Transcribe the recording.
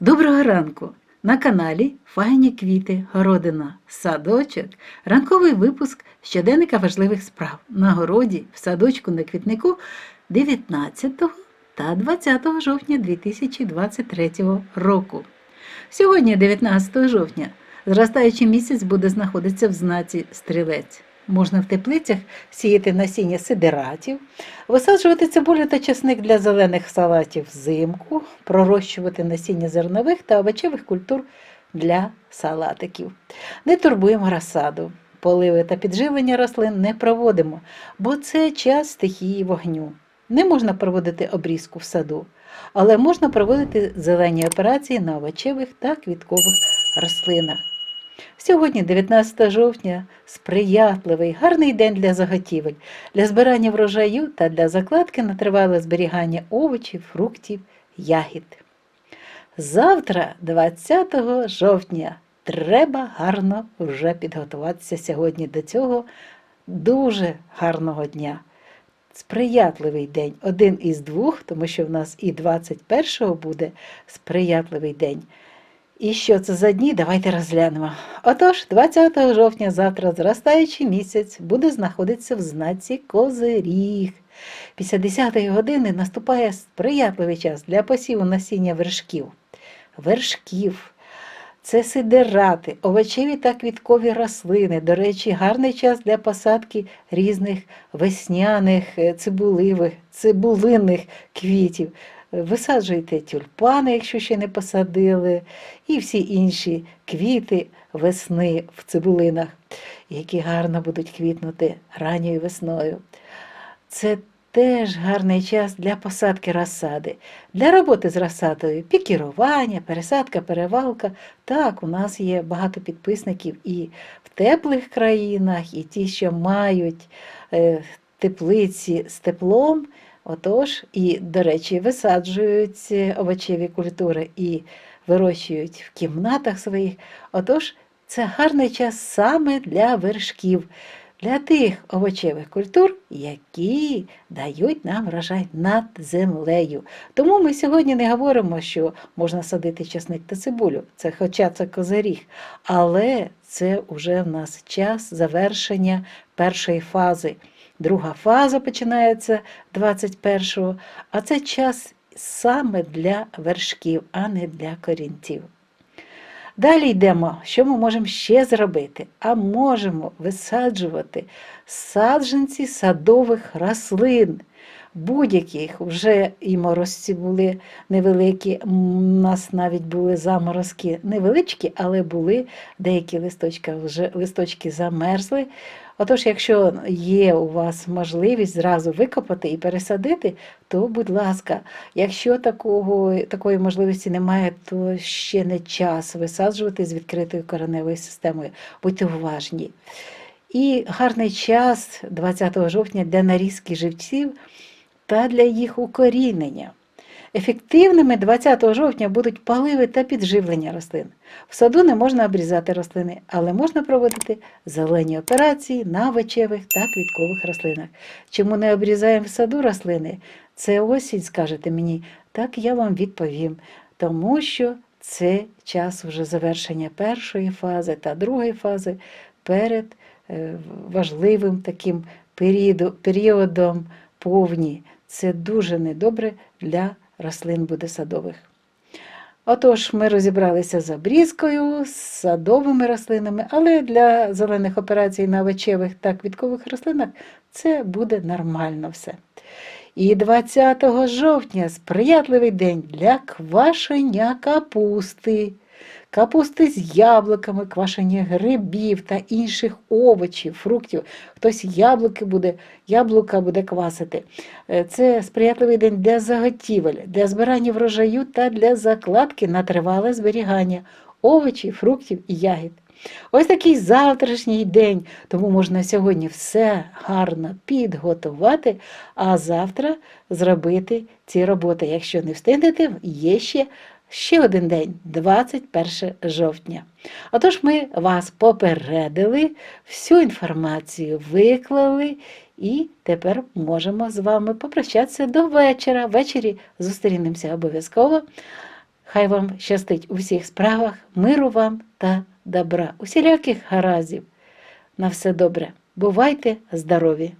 Доброго ранку! На каналі Файні квіти, городина, садочок, ранковий випуск щоденника важливих справ на городі, в садочку на квітнику 19 та 20 жовтня 2023 року. Сьогодні, 19 жовтня, зростаючий місяць буде знаходитися в знаці стрілець. Можна в теплицях сіяти насіння сидератів, висаджувати цибулю та чесник для зелених салатів взимку, пророщувати насіння зернових та овочевих культур для салатиків. Не турбуємо розсаду. Поливи та підживлення рослин не проводимо, бо це час стихії вогню. Не можна проводити обрізку в саду, але можна проводити зелені операції на овочевих та квіткових рослинах. Сьогодні, 19 жовтня, сприятливий, гарний день для заготівель, для збирання врожаю та для закладки на тривале зберігання овочів, фруктів, ягід. Завтра, 20 жовтня, треба гарно вже підготуватися сьогодні до цього дуже гарного дня. Сприятливий день, один із двох, тому що в нас і 21-го буде сприятливий день. І що це за дні? Давайте розглянемо. Отож, 20 жовтня, завтра зростаючий місяць буде знаходитися в знаці Козиріг. Після 10 години наступає сприятливий час для посіву насіння вершків. Вершків. Це сидерати, овочеві та квіткові рослини. До речі, гарний час для посадки різних весняних, е, цибуливих, цибулинних квітів. Висаджуйте тюльпани, якщо ще не посадили, і всі інші квіти весни в цибулинах, які гарно будуть квітнути ранньою весною. Це теж гарний час для посадки розсади, для роботи з розсадою, пікірування, пересадка, перевалка. Так, у нас є багато підписників і в теплих країнах, і ті, що мають е, теплиці з теплом. Отож, і, до речі, висаджують овочеві культури і вирощують в кімнатах своїх. Отож, це гарний час саме для вершків, для тих овочевих культур, які дають нам врожай над землею. Тому ми сьогодні не говоримо, що можна садити часник та цибулю, це хоча це козиріг, але це вже в нас час завершення першої фази. Друга фаза починається 21-го, а це час саме для вершків, а не для корінців. Далі йдемо, що ми можемо ще зробити? А можемо висаджувати саджанці садових рослин. Будь-яких вже і морозці були невеликі, у нас навіть були заморозки невеличкі, але були деякі листочки вже листочки замерзли. Отож, якщо є у вас можливість зразу викопати і пересадити, то, будь ласка, якщо такого, такої можливості немає, то ще не час висаджувати з відкритою кореневою системою. Будьте уважні. І гарний час 20 жовтня для нарізки живців та для їх укорінення. Ефективними 20 жовтня будуть паливи та підживлення рослин. В саду не можна обрізати рослини, але можна проводити зелені операції на овочевих та квіткових рослинах. Чому не обрізаємо в саду рослини? Це осінь, скажете мені, так я вам відповім. Тому що це час вже завершення першої фази та другої фази перед важливим таким періодом повні. Це дуже недобре для рослин буде садових. Отож, ми розібралися з обрізкою, з садовими рослинами, але для зелених операцій на овочевих та квіткових рослинах це буде нормально все. І 20 жовтня сприятливий день для квашення капусти капусти з яблуками, квашення грибів та інших овочів, фруктів. Хтось яблуки буде, яблука буде квасити. Е, це сприятливий день для заготівель, для збирання врожаю та для закладки на тривале зберігання овочів, фруктів і ягід. Ось такий завтрашній день, тому можна сьогодні все гарно підготувати, а завтра зробити ці роботи. Якщо не встигнете, є ще ще один день, 21 жовтня. Отож, ми вас попередили, всю інформацію виклали, і тепер можемо з вами попрощатися до вечора. Ввечері зустрінемося обов'язково. Хай вам щастить у всіх справах, миру вам та добра, усіляких гаразів. На все добре. Бувайте здорові!